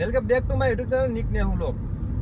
Welcome back to my YouTube channel, Nik Nehu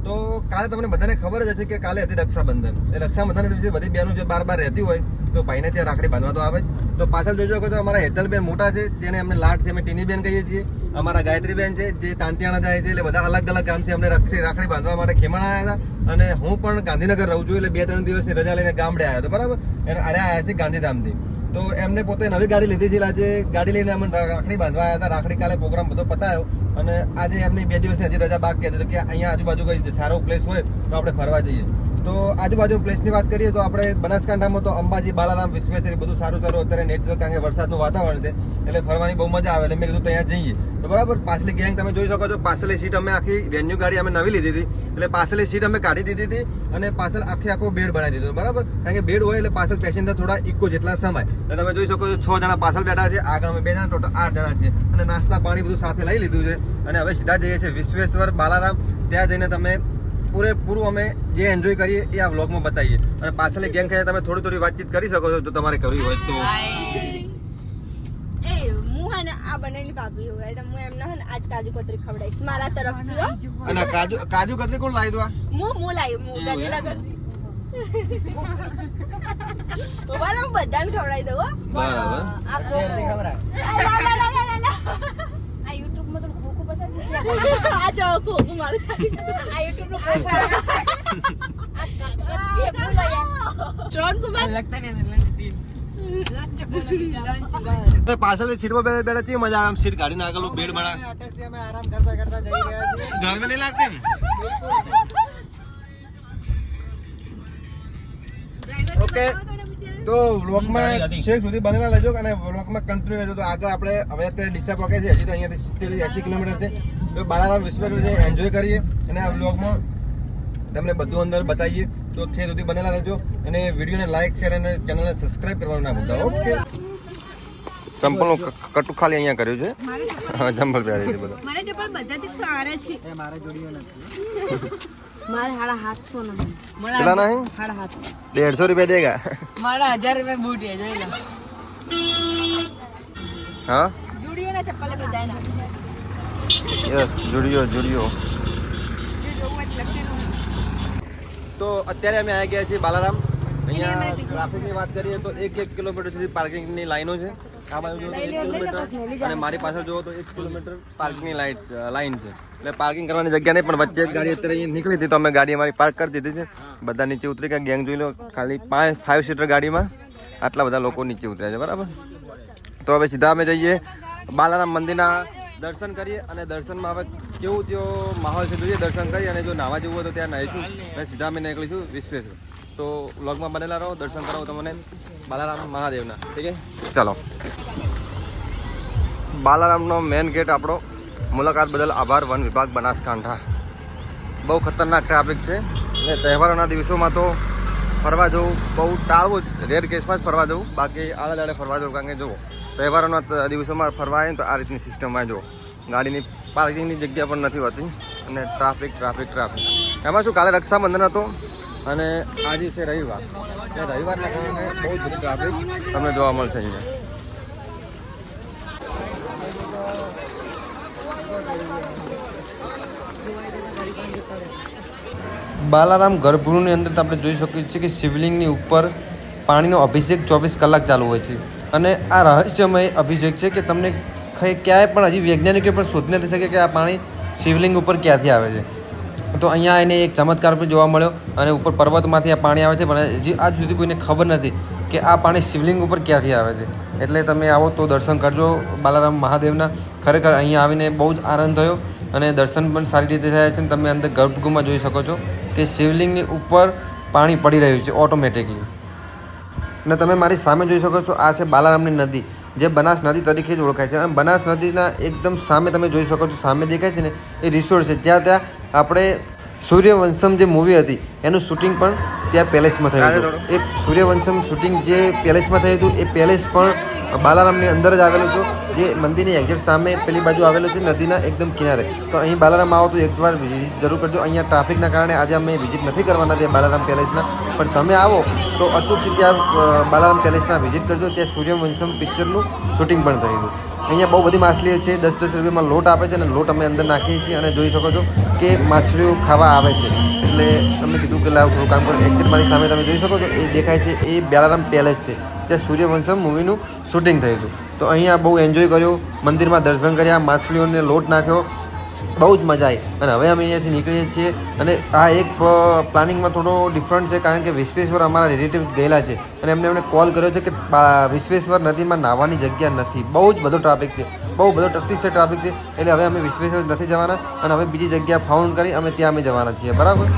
તો કાલે તમને બધાને ખબર જ હશે કે કાલે હતી રક્ષાબંધન. એ રક્ષાબંધન દિવસે બધી બહેનો જે બાર બાર રહેતી હોય, તો ભાઈને ત્યાં રાખડી બાંધવા તો આવે. તો પાછળ જોજો કે અમારા હેતલબેન મોટા છે જેને અમને લાડથી અમે ટીનીબેન કહીએ છીએ. અમારા ગાયત્રીબેન છે, જે તાંતિયાણા જાય છે, એટલે બધા અલગ અલગ ગામથી અમને રાખડી રાખડી બાંધવા માટે ખેમાણા આવ્યા હતા. અને હું પણ ગાંધીનગર રહું છું, એટલે બે ત્રણ દિવસની રજા લઈને ગામડે આવ્યો હતો, બરાબર? અને અરે આવ્યા છે ગાંધીધામથી. તો એમને પોતે નવી ગાડી લીધી છે આજે ગાડી લઈને અમને રાખડી બાંધવા આવ્યા હતા. રાખડી કાલે પ્રોગ્રામ બધો પતાયો. અને આજે એમની બે દિવસની હજી રજા બાકી હતી કે અહીંયા આજુબાજુ કઈ સારો પ્લેસ હોય તો આપણે ફરવા જઈએ. તો આજુબાજુ પ્લેસની વાત કરીએ તો આપણે બનાસકાંઠામાં તો અંબાજી, બાલારામ, વિશ્વેશ્વરી બધું સારું સારું અત્યારે નેચરલ કારણ કે વરસાદનું વાતાવરણ છે. એટલે ફરવાની બહુ મજા આવે એટલે મેં કીધું ત્યાં જઈએ. તો બરાબર, પાછલી ગેંગ તમે જોઈ શકો છો પાછળની સીટ અમે આખી વેન્યુ ગાડી અમે નવી લીધી હતી. એટલે પાછલી સીટ અમે કાઢી દીધી હતી અને પાછળ આખે આખો બેડ બનાવી દીધો બરાબર? કારણ કે બેડ હોય એટલે પાછળ પેસેન્જર થોડા ઇકો જેટલા સમાય. એટલે તમે જોઈ શકો છો, છ જણા પાછળ બેઠા છે, આગળ અમે બે જણા, ટોટલ આઠ જણા છે અને નાસ્તા પાણી બધું સાથે લઈ લીધું છે. અને હવે સીધા જઈએ છીએ વિશ્વેશ્વર, બાલારામ. ત્યાં જઈને તમે પૂરેપૂરું અમે જે એન્જોય કરીએ એ આ વ્લોગમાં બતાવીએ. અને પાછળ ગેંગ ખાઈ તમે થોડી થોડી વાતચીત કરી શકો છો જો તમારે કરવી હોય તો. એ હું હે આ બનેલી ભાભી હોય એટલે હું એમને હે ને આજ કાજુ કતરી ખવડાવીશ. મારા તરફથી હો. અને આ કાજુ કાજુ કતરી કોણ લાવી દો બધાને ખવડાવી દઉં હો. બરાબર. આ જો ખોખું મારું આ YouTube નું ખોખું આ ક- કચ્ચી ભૂલ આયા. શ્રવણ કુમાર. અને પાછળની સીટમાં બેઠા બેઠા કેવી મજા આવે આમ સીટ કાઢીને આગળ બેડ બના માં નહીં લાગતી ને? ઓકે તો વ્લોગમાં છેક સુધી બનેલા લેજો અને વ્લોગમાં કન્ટિન્યુ રહેજો. તો આગળ આપણે હવે અત્યારે ડીસા પહોંચે છે હજી તો અહીંયાથી સિત્તેર એસી કિલોમીટર છે. તો બાલારામ વિશ્વકર્મા એન્જોય કરીએ અને આ વ્લોગમાં તમને બધું અંદર બતાવીએ. તો છે સુધી બનેલા રહેજો અને વિડીયોને લાઈક શેર અને ચેનલને સબસ્ક્રાઇબ કરવાનું ના ભૂલતા ઓકે ચંપલનું કટુ ખાલી અહીંયા કર્યું છે. ચંપલ પહેરી છે બધું. મારે ચંપલ બધાથી સારા છે. એ મારા જોડીઓ નથી. મારે રૂપિયા દેગા. હા? યસ જુડિયો જુડિયો. તો અત્યારે અમે આવી ગયા છીએ બાલારામ. અહીંયા ટ્રાફિકની વાત કરીએ તો એક એક કિલોમીટર સુધી પાર્કિંગની લાઈનો છે. આ બાજુ જો એક કિલોમીટર. અને મારી પાસે જુઓ તો એક કિલોમીટર પાર્કિંગની લાઇટ લાઈન છે. એટલે પાર્કિંગ કરવાની જગ્યા નહીં પણ વચ્ચે ગાડી અત્યારે અહીંયા નીકળી હતી તો અમે ગાડી અમારી પાર્ક કરી દીધી છે. બધા નીચે ઉતરી ગયા. ગેંગ જોઈ લો ખાલી પાંચ ફાઇવ સીટર ગાડીમાં આટલા બધા લોકો નીચે ઉતર્યા છે બરાબર? તો હવે સીધા અમે જઈએ બાલારામ મંદિરના દર્શન કરીએ અને દર્શનમાં હવે કેવું તેવો માહોલ છે જોઈએ દર્શન કરીએ અને જો નાવા જેવું હોય તો ત્યાં નાહીશું. અને સીધા અમે નીકળીશું વિશ્વેશ્વર તો વ્લોગમાં બનેલા રહો દર્શન કરાવો તમને બાલારામ મહાદેવના. ઠીક છે? ચાલો. બાલારામનો મેન ગેટ આપણો. મુલાકાત બદલ આભાર વન વિભાગ બનાસકાંઠા. બહુ ખતરનાક ટ્રાફિક છે. અને તહેવારોના દિવસોમાં તો ફરવા જવું બહુ ટાળવું જ. રેર કેસમાં જ ફરવા જવું. બાકી આડા દાડે ફરવા જવું કારણ કે જુઓ તહેવારોના દિવસોમાં ફરવા આવે તો આ રીતની સિસ્ટમમાં જો ગાડીની પાર્કિંગની જગ્યા પણ નથી હોતી અને ટ્રાફિક ટ્રાફિક ટ્રાફિક એમાં શું કાલે રક્ષાબંધન હતો અને આજે છે રવિવાર. એ રવિવારના કારણે બહુ જ ટ્રાફિક તમને જોવા મળશે અહીંયા. બાલારામ ગર્ભગૃહની અંદર આપણે જોઈ શકીએ છીએ કે શિવલિંગની ઉપર પાણીનો અભિષેક ચોવીસ કલાક ચાલુ હોય છે. અને આ રહસ્યમય અભિષેક છે કે તમને ક્યાંય પણ હજી વૈજ્ઞાનિકો પણ શોધી નથી શકે કે આ પાણી શિવલિંગ ઉપર ક્યાંથી આવે છે. તો અહીંયા એને એક ચમત્કાર પણ જોવા મળ્યો અને ઉપર પર્વતમાંથી આ પાણી આવે છે, પણ હજી આજ સુધી કોઈને ખબર નથી કે આ પાણી શિવલિંગ ઉપર ક્યાંથી આવે છે. એટલે તમે આવો તો દર્શન કરજો બાલારામ મહાદેવના. ખરેખર અહીંયા આવીને બહુ જ આનંદ થયો અને દર્શન પણ સારી રીતે થયા છે અને તમે અંદર ગર્ભગૃહમાં જોઈ શકો છો કે શિવલિંગની ઉપર પાણી પડી રહ્યું છે ઓટોમેટિકલી. અને તમે મારી સામે જોઈ શકો છો આ છે બાલારામની નદી જે બનાસ નદી તરીકે જ ઓળખાય છે. અને બનાસ નદીના એકદમ સામે તમે જોઈ શકો છો સામે દેખાય છે ને એ રિસોર્ટ છે. જ્યાં ત્યાં આપણે સૂર્યવંશમ જે મૂવી હતી એનું શૂટિંગ પણ ત્યાં પેલેસમાં થયું હતું. એ સૂર્યવંશમ શૂટિંગ જે પેલેસમાં થયું હતું એ પેલેસ પણ બાલારામની અંદર જ આવેલું છે જે મંદિરની એક્ઝેક્ટ સામે પેલી બાજુ આવેલું છે, નદીના એકદમ કિનારે. તો અહીં બાલારામ આવો તો એકવાર વિઝિટ જરૂર કરજો. અહીંયા ટ્રાફિકના કારણે આજે અમે વિઝિટ નથી કરવાના ત્યાં બાલારામ પેલેસના પણ તમે આવો તો અચૂક ત્યાં બાલારામ પેલેસના વિઝિટ કરજો. ત્યાં સૂર્યવંશમ પિક્ચરનું શૂટિંગ પણ થયું હતું. અહીંયા બહુ બધી માછલીઓ છે. દસ દસ રૂપિયામાં લોટ આપે છે અને લોટ અમે અંદર નાખીએ છીએ અને જોઈ શકો છો કે માછલીઓ ખાવા આવે છે. એટલે અમે કીધું કે લાવ થોડું કામ કરો. એકદમ મારી સામે તમે જોઈ શકો છો, એ દેખાય છે, એ બેલારામ પેલેસ છે, જ્યાં સૂર્યવંશમ મૂવીનું શૂટિંગ થયું હતું. તો અહીંયા બહુ એન્જોય કર્યું, મંદિરમાં દર્શન કર્યા, માછલીઓને લોટ નાખ્યો, બહુ જ મજા આવી. અને હવે અમે અહીંયાથી નીકળીએ છીએ અને આ એક પ્લાનિંગમાં થોડો ડિફરન્ટ છે, કારણ કે વિશ્વેશ્વર અમારા રિલેટિવ ગયેલા છે. અને એમને એમને કોલ કર્યો છે કે વિશ્વેશ્વર નદીમાં નાહવાની જગ્યા નથી. બહુ જ બધો ટ્રાફિક છે. બહુ બધો અતિશય ટ્રાફિક છે એટલે હવે અમે વિશ્વેશ્વર નથી જવાના અને હવે બીજી જગ્યા ફાઉન્ડ કરી અમે ત્યાં અમે જવાના છીએ, બરાબર?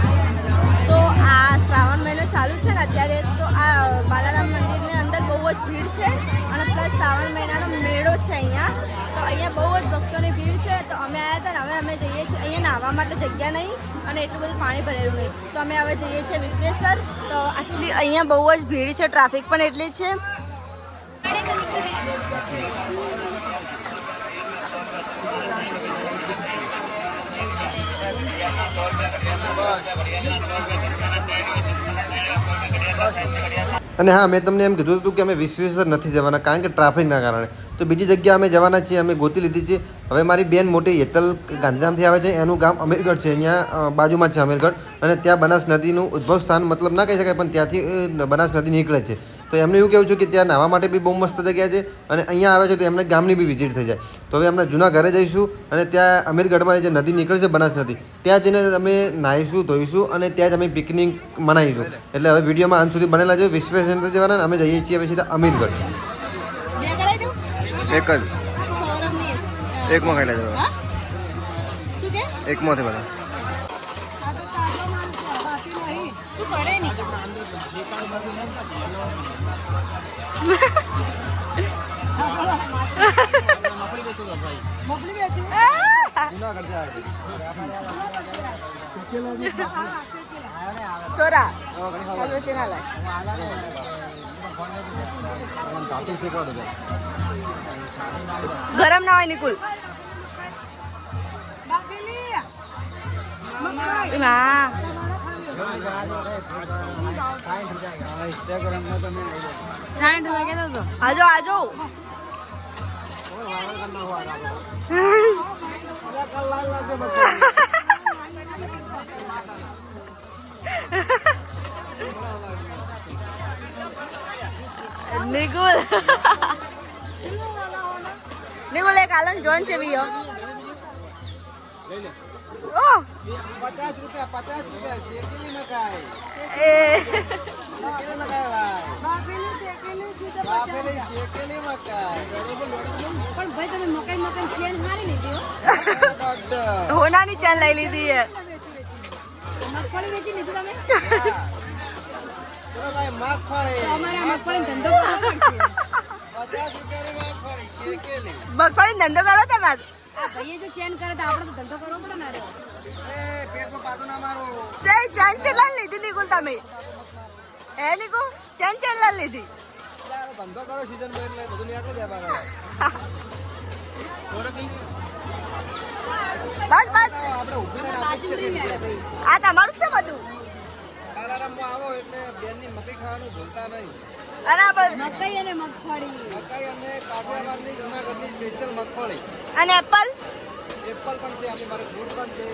તો આ શ્રાવણ મહિનો ચાલુ છે ને, અત્યારે તો આ બાલારામ મંદિરની અંદર બહુ જ ભીડ છે અને પ્લસ શ્રાવણ મહિનાનો મેળો છે અહીંયા. તો અહીંયા બહુ જ ભક્તોની ભીડ છે. તો અમે આવ્યા હતા ને, હવે અમે જઈએ છીએ. અહીંયા નાહવા માટે જગ્યા નહીં અને એટલું બધું પાણી ભરેલું નહીં. તો અમે હવે જઈએ છીએ વિશ્વેશ્વર. તો આટલી, અહીંયા બહુ જ ભીડ છે ટ્રાફિક પણ એટલી છે. અને હા, મેં તમને એમ કીધું હતું કે અમે વિશ્વેશ્વર નથી જવાના, કારણ કે ટ્રાફિકના કારણે. તો બીજી જગ્યા અમે જવાના છીએ, અમે ગોતી લીધી છે. હવે મારી બેન મોટી હેતલ ગાંધીધામથી આવે છે, એનું ગામ અમીરગઢ છે, અહીંયા બાજુમાં છે અમીરગઢ. અને ત્યાં બનાસ નદીનું ઉદ્ભવ સ્થાન મતલબ ના કહી શકાય, પણ ત્યાંથી બનાસ નદી નીકળે છે. તો એમને એવું કહેવું છું કે ત્યાં નાહવા માટે બી બહુ મસ્ત જગ્યા છે અને અહીંયા આવે છે તો એમને ગામની બી વિઝિટ થઈ જાય. તો હવે એમના જૂના ઘરે જઈશું અને ત્યાં અમીરગઢમાં જે નદી નીકળે છે બનાસ નદી ત્યાં જઈને અમે નાહીશું ધોઈશું અને ત્યાં જ અમે પિકનિક મનાવીશું. એટલે હવે વિડીયોમાં અંત સુધી બનેલા છે વિશ્વેશ્વર જવાના અમે જઈએ છીએ પછી સીધા અમીરગઢ. એક જ. એકમાં ખાઈ લેજો. એકમાંથી બધા સોરા. છે ના ગરમ ના હોય નિકુલ. ના સાઠ રૂપિયા કહેતો હતો આજો આજો. નિકુલ નિકુલ એક આલન જોન છે બીયો ઓ. પચાસ રૂપિયા પચાસ રૂપિયા શેકેલી મકાઈ એ શેકેલી મકાઈ બાફેલી શેકેલી મકાઈ પણ ભાઈ તમે મકાઈ મકાઈ ચેન હારી લીધી હો. હોનાની ચાલ લઈ લીધી હે મગફળી વેચી લીધી તમે? ચલો ભાઈ મગફળી તો અમારે મગફળી ધંધો કરવો પડશે મગફળી ધંધો કરો તમારે? આ ભાઈએ જો ચેન કરે તો આપણે તો ધંધો કરવો પડે ને રે એ પેટમાં પાછું ના મારો. ચે ચાન લીધી નિકુલ તમે. હે ચેન ચેન ચેલા લીધી? ધંધો કરો સીઝનમાં એટલે બધું નીકળી જાય બરાબર બસ બસ. આ તમારું છે બધું? આવો એટલે બેનની મકાઈ ખાવાનું ભૂલતા નહીં. મકાઈ અને મગફળી. મકાઈ અને કાઠિયાવાડની જૂનાગઢની સ્પેશિયલ મગફળી. અને એપલ? એપલ પણ છે આપણી મારે ફ્રૂટ પણ છે.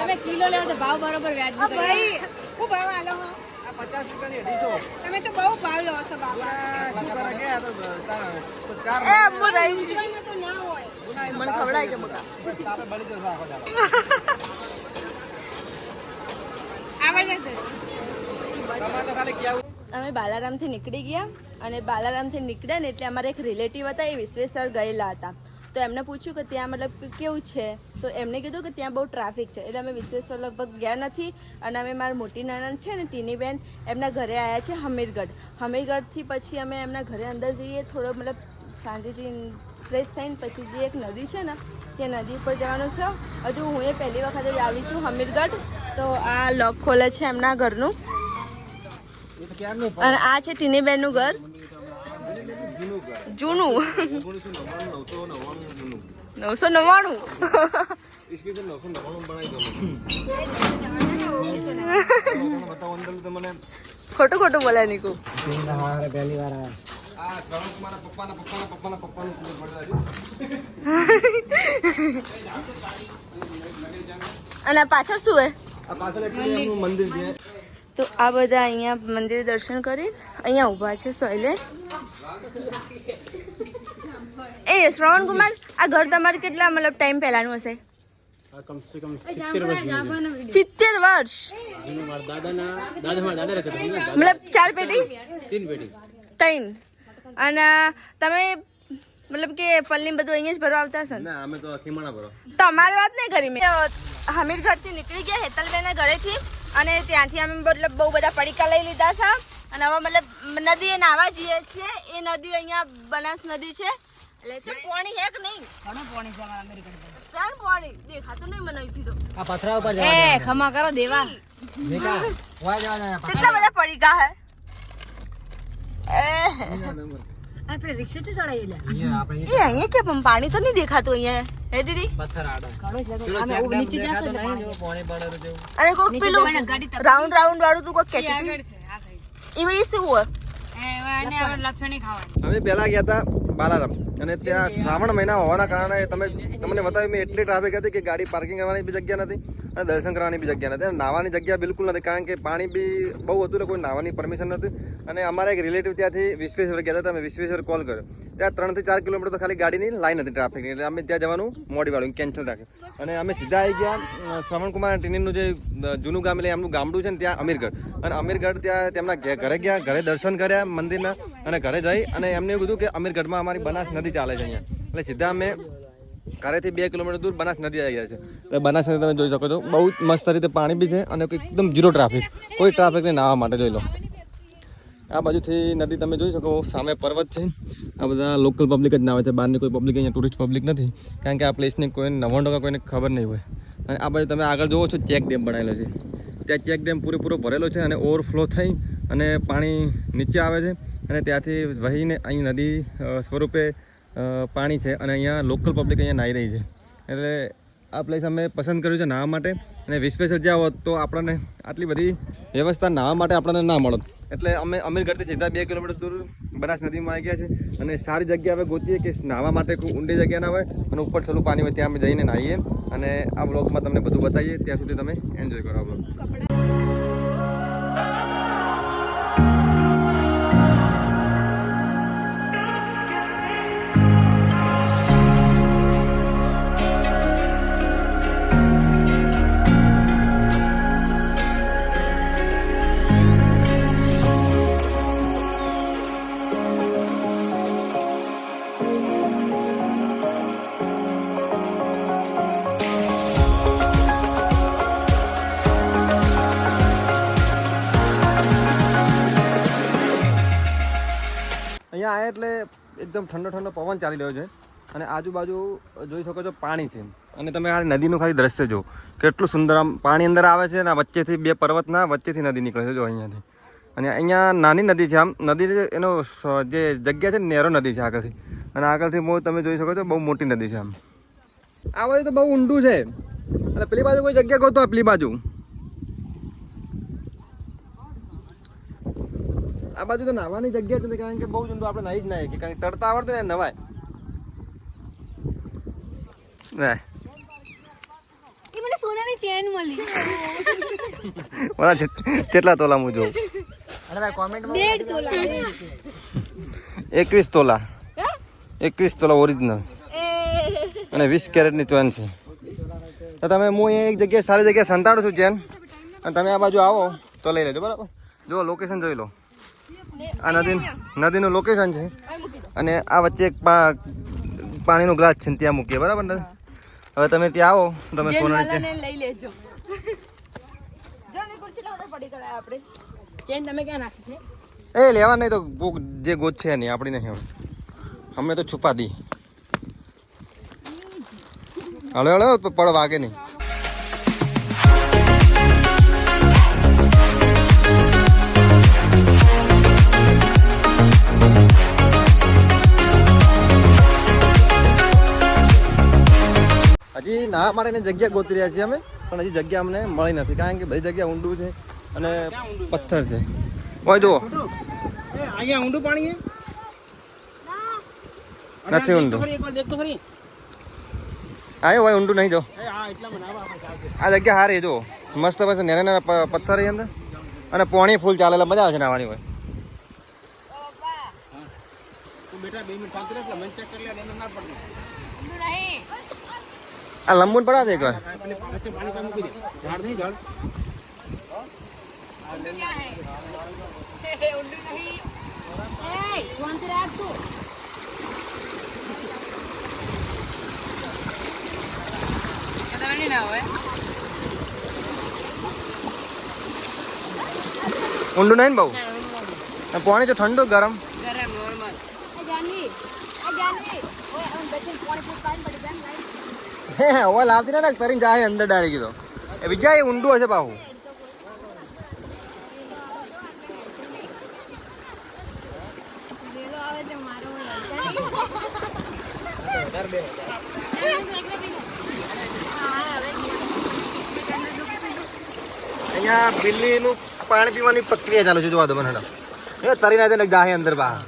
તમે કિલો લેવો તો ભાવ બરોબર વ્યાજબી ભાઈ હું ભાવ આલો હો. પચાસ રૂપિયાની અઢીસો. તમે તો બહુ ભાવ લો છો બાપા ગુના શું કરે ગયા તો ચાર એ હું રહી તો ના હોય. મને ખવડાય કે બકા? તાપે બળી જશે આખો દાડો. આવે તમારે ખાલી કહેવું અમે બાલારામથી નીકળી ગયા અને બાલારામથી નીકળ્યા ને એટલે અમારે એક રિલેટિવ હતા એ વિશ્વેશ્વર ગયેલા હતા. તો એમને પૂછ્યું કે ત્યાં મતલબ કેવું છે? તો એમને કીધું કે ત્યાં બહુ ટ્રાફિક છે. એટલે અમે વિશ્વેશ્વર લગભગ ગયા નથી અને અમે મારી મોટી નણંદ છે ને ટીની બેન એમના ઘરે આવ્યા છે હમીરગઢ. હમીરગઢથી પછી અમે એમના ઘરે અંદર જઈએ થોડો મતલબ શાંતિથી ફ્રેશ થઈને પછી જે એક નદી છે ને તે નદી ઉપર જવાનું છે. હજુ હું એ પહેલી વખત જ આવી છું હમીરગઢ. તો આ લોક ખોલે છે એમના ઘરનું. અને આ છે ટીનીબેનનું ઘર. જૂનું નવસો નવ્વાણું ખોટું ખોટું બોલે નીકુ. પહેલી વાર અને પાછળ શું હે? પાછળ મંદિર છે. તો આ બધા અહીંયા મંદિર દર્શન કરી અહીંયા ઊભા છે સોયલે એ શ્રવણ કુમાર આ ઘર તમારે કેટલા મતલબ ટાઈમ પહેલાનું હશે? સિત્તેર વર્ષ ને, મતલબ ચાર પેઢી ત્રણ અને તમે મતલબ કે પલ્લી બધું અહીંયા જ ભરવા આવતા છે ને ના અમે તો ખીમાણા ભરો. તમારી વાત નહીં કરી મેં. હમીરગઢથી નીકળી ગયા હેતલબેનના ઘરેથી. અને ત્યાંથી અમે મતલબ બહુ બધા પડીકા લઈ લીધા છે. અને હવે મતલબ નદીએ નાવા જઈએ છીએ. એ નદી અહીંયા બનાસ નદી છે. એટલે છે પોણી હે કે નહીં? ઘણું પોણી છે અમારા પોણી. દેખાતું નહીં મને અહીંથી તો. આ પથરા ઉપર એ ખમા કરો દેવા. કેટલા બધા પડીકા હે? એ. આપણે રિક્ષા ચડાવી લે. એ અહીંયા કે પણ પાણી તો નહીં દેખાતું અહીંયા. હે દીદી? પથ્થર આડો. આમે ઉપર નીચે જશે એટલે પાણી. પાણી જેવું. પેલું રાઉન્ડ રાઉન્ડ વાળું તું કોક કહેતી આગળ છે આ સાઈડ એ શું હોય? એ એને આપણે લપસણી ખાવાની. અમે પહેલા ગયા હતા બાલારામ. અને ત્યાં શ્રાવણ મહિના હોવાના કારણે તમે તમને બતાવ્યું મેં એટલી ટ્રાફિક હતી કે ગાડી પાર્કિંગ કરવાની બી જગ્યા નથી અને દર્શન કરવાની બી જગ્યા નથી. અને નાવાની જગ્યા બિલકુલ નથી, કારણ કે પાણી બી બહુ હતું એટલે કોઈ નાવાની પરમિશન નથી. અને અમારા એક રિલેટિવ ત્યાંથી વિશ્વેશ્વર ગયા હતા તમે વિશ્વેશ્વર કોલ કર્યો. ત્યાં ત્રણથી ચાર કિલોમીટર તો ખાલી ગાડીની લાઈન હતી ટ્રાફિકની એટલે અમે ત્યાં જવાનું મોડી વાળું કેન્સલ રાખ્યું અને અમે સીધા આવી ગયા શ્રવણકુમાર ટીનીનું જે જૂનું ગામ એટલે એમનું ગામડું છે ને ત્યાં અમીરગઢ. અને અમીરગઢ ત્યાં તેમના ઘરે ગયા, ઘરે દર્શન કર્યા મંદિરના અને ઘરે જઈ અને એમને કીધું કે અમીરગઢમાં અમારી બનાસ નદી ચાલે છે અહીંયા. એટલે સીધા અમે ઘરેથી બે કિલોમીટર દૂર બનાસ નદી આવી ગયા છે. એટલે બનાસ નદી તમે જોઈ શકો છો. બહુ મસ્ત રીતે પાણી બી છે અને એકદમ ઝીરો ટ્રાફિક. કોઈ ટ્રાફિક નહીં નાહવા માટે જોઈ લો. આ બાજુથી નદી તમે જોઈ શકો, સામે પર્વત છે. આ બધા લોકલ પબ્લિક જ ના આવે છે. બહારની કોઈ પબ્લિક અહીંયા ટુરિસ્ટ પબ્લિક નથી. કારણ કે આ પ્લેસની કોઈ નવ્વાણું ટકા કોઈને ખબર નહીં હોય. અને આ બાજુ તમે આગળ જોવો છો, ચેક ડેમ બનાવેલો છે. ત્યાં ચેક ડેમ પૂરેપૂરો ભરેલો છે અને ઓવરફ્લો થઈ અને પાણી નીચે આવે છે. અને ત્યાંથી વહીને અહીં નદી સ્વરૂપે પાણી છે અને અહીંયા લોકલ પબ્લિક અહીંયા નાહી રહી છે. એટલે આ પ્લેસ અમે પસંદ કર્યું છે નાહવા માટે. અને વિશ્વેશ્વર જ્યાં હોત તો આપણને આટલી બધી વ્યવસ્થા નાહવા માટે આપણને ના મળત. એટલે અમે અમીરગઢથી સીધા બે કિલોમીટર દૂર બનાસ નદીમાં આવી ગયા છે અને સારી જગ્યા હવે ગોતીએ કે નાહવા માટે કોઈ ઊંડી જગ્યા ના હોય અને ઉપર છેલ્લું પાણી હોય ત્યાં અમે જઈને નાહીએ. અને આ બ્લોગમાં તમને બધું બતાવીએ. ત્યાં સુધી તમે એન્જોય કરો આ બ્લોગ એકદમ ઠંડો ઠંડો પવન ચાલી રહ્યો છે અને આજુબાજુ જોઈ શકો છો પાણી છે. અને તમે આ નદીનું ખાલી દ્રશ્ય જો કેટલું સુંદર આમ પાણી અંદર આવે છે અને વચ્ચેથી બે પર્વતના વચ્ચેથી નદી નીકળે છે. જો અહીંયાથી. અને અહીંયા નાની નદી છે આમ. નદી એનો જે જગ્યા છે નેરો નદી છે આગળથી. અને આગળથી બહુ તમે જોઈ શકો છો બહુ મોટી નદી છે આમ. આ બાજુ તો બહુ ઊંડું છે. અને પેલી બાજુ કોઈ જગ્યા ગોતો પેલી બાજુ. આ બાજુ તો નાવાની જગ્યા જ નથી કારણ કે બહુ ઊંડું આપણે નાહી જ નાહીએ કે કારણ કે તરતા આવડતું ને નવાય. ના સોનાની ચેન મળી. મારા કેટલા તોલા હું જોઉં? અરે ભાઈ કોમેન્ટ દેડ તોલા. એકવીસ તોલા. એકવીસ તોલા ઓરિજિનલ અને વીસ કેરેટની ચેન છે. તો તમે હું અહીંયા એક જગ્યાએ સારી જગ્યાએ સંતાડું છું ચેન. અને તમે આ બાજુ આવો તો લઈ લેજો બરાબર? જો લોકેશન જોઈ લો. આ નદી નદીનું લોકેશન છે. અને આ વચ્ચે એક પા- પાણીનો ગ્લાસ છે ને ત્યાં મૂકીએ બરાબર ને? હવે તમે ત્યાં આવો તમે સોના ચેન લઈ લેજો. એ લેવા નહીં તો જે ગોત છે નહીં આપણી નહીં હવે. અમે તો છુપા દી હળો હળો પડ વાગે નહીં. માટે માટેની જગ્યા ગોતી રહ્યા છીએ અમે પણ હજી જગ્યા અમને મળી નથી. કારણ કે બધી જગ્યા ઊંડું છે અને પથ્થર છે. હોય જુઓ. અહીંયા ઊંડું પાણી નથી ઊંડું. હા હોય ઊંડું નહીં જો આ જગ્યા હારી જો મસ્ત મસ્ત નાના નાના પથ્થર એ અંદર. અને પોણી ફૂલ ચાલે એટલે મજા આવે છે નાવાની હોય. બેટા બે મિનિટ શાંતિ રાખ મને ચેક કરી લે એમ ના પડે આ લંબુન પડા દે એકવાર પેલી વચ્ચે પાણી કામ મૂકી દે ઝાડ નહીં ઝાડ ક્યાં હે ઊંધું નહીં એ શાંતિ રાખ તું ના હોય ઊંડું નહીં ને બહુ? પાણી તો ઠંડુ ગરમ. ગરમ નોર્મલ. જાનવી જાનવી. ઓય અંદરથી પાણી ફૂટ પાણી લાઈટ. હે હવે લાવતી ના તરીને જાય અંદર ડાળી કીધો એ બીજા એ ઊંડું હશે પાછું. અહીંયા બિલ્લીનું પાણી પીવાની પ્રક્રિયા ચાલુ છે જોવા દો મને એ તરી ના જાય જાહે અંદર બહાર.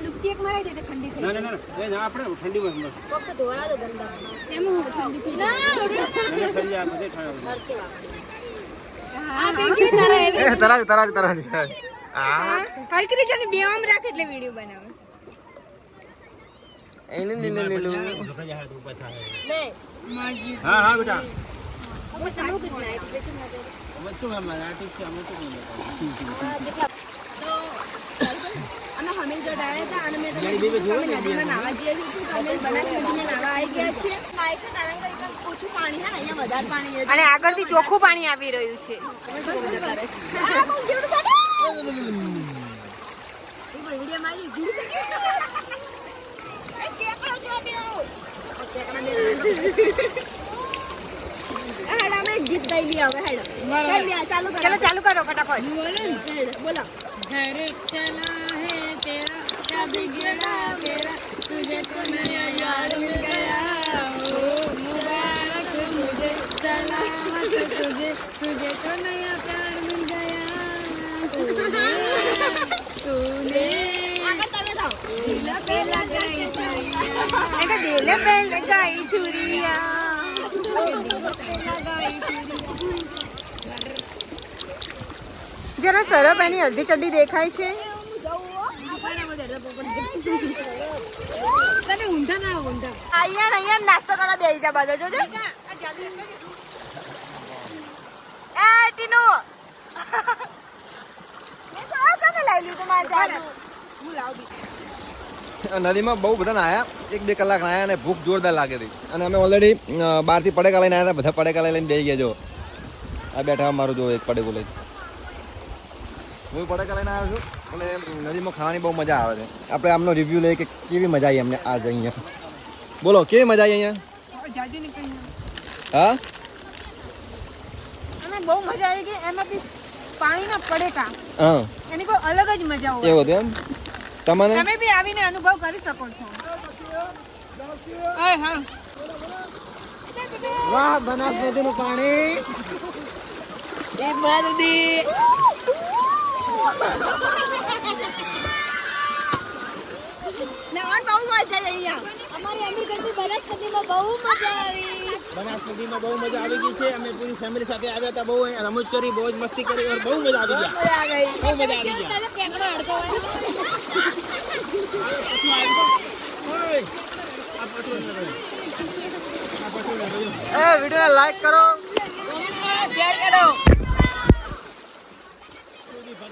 ડૂબકી એક મારી દે ઠંડી થઈ ના ના ના એ ના આપણે ઠંડી માં ફક્ત ધોળા દો ગંદા એમ હું ઠંડી થઈ ના ના, ઠંડી આ બધે ઠંડી. એ તરાજ તરાજ તરાજ. આ હલકી જાને બે આમ રાખે એટલે વિડિયો બનાવે. એને તો ઊભા થાય. લે. હા હા બેટા. હવે તમે કેટલા અમે શું એમ આ છે અમે શું કરીએ? અમે હમીરગઢ આવ્યા હતા અને મેં તમે નદીમાં નાવા જઈએ છીએ અમે બનાસ નદીમાં નાવા આવી ગયા છીએ. નાય છે કારણ કે ઓછું પાણી હા અહીંયા વધારે પાણી અને આગળથી ચોખ્ખું પાણી આવી રહ્યું છે. ગીત ગાઈ લઈએ હવે હેડો. ચાલુ કરો. ચાલુ કરો ફટાફટ. બોલો. હેડો ચલા હે तेरा क्या बिगड़ा तेरा तुझे तो नया यार मिल गया ओ मुबारक मुझे सलामत तुझे तुझे तो नया प्यार मिल गया तूने આગળ તમે ગાઓ दिल पे लगाई चुरिया एका दिल पे लगाई चुरिया જરા સરપ એની અડધી ચડ્ડી દેખાય છે તને ઊંધા ના ઊંધા. અહીંયા અહીંયા નાસ્તો કરવા બેસી જા બધા જોજો. એ ટીનુ. મેં તો આ કને લઈ લીધું મારે જાદુ હું લાવ નદીમાં બહુ બધા નાયા એક બે કલાક નાયા અને ભૂખ જોરદાર લાગે હતી. અને અમે ઓલરેડી બહારથી પડેકા લઈને આવ્યા હતા. બધા પડેકા લઈને બેસી ગયા જો આ બેઠા મારું જો એક પડેકું લઈ હું પડેકા લઈને આવ્યો છું. અને નદીમાં ખાવાની બહુ મજા આવે છે. આપણે આમનો રિવ્યૂ લઈએ કે કેવી મજા આવી અમને આજ અહીંયા. બોલો કેવી મજા આવી અહીંયા? હા? અને બહુ મજા આવી ગઈ એમાં બી પાણીના પડેકા. હા. એની કોઈ અલગ જ મજા હોય. એવું એમ? તમને તમે બી આવીને અનુભવ કરી શકો છો. હા હા. વાહ બનાસ નદીનું પાણી. ને ઓન બહુ મજા આવી અહીંયા. અમારી અમીરગઢની બનાસકાંઠામાં બહુ મજા આવી. બનાસ બહુ મજા આવી ગઈ છે. અમે પૂરી ફેમિલી સાથે આવ્યા હતા. બહુ અહીંયા રમૂજ કરી બહુ જ મસ્તી કરી અને બહુ મજા આવી બહુ મજા. એ વીડિયો લાઈક કરો. શેર કરો.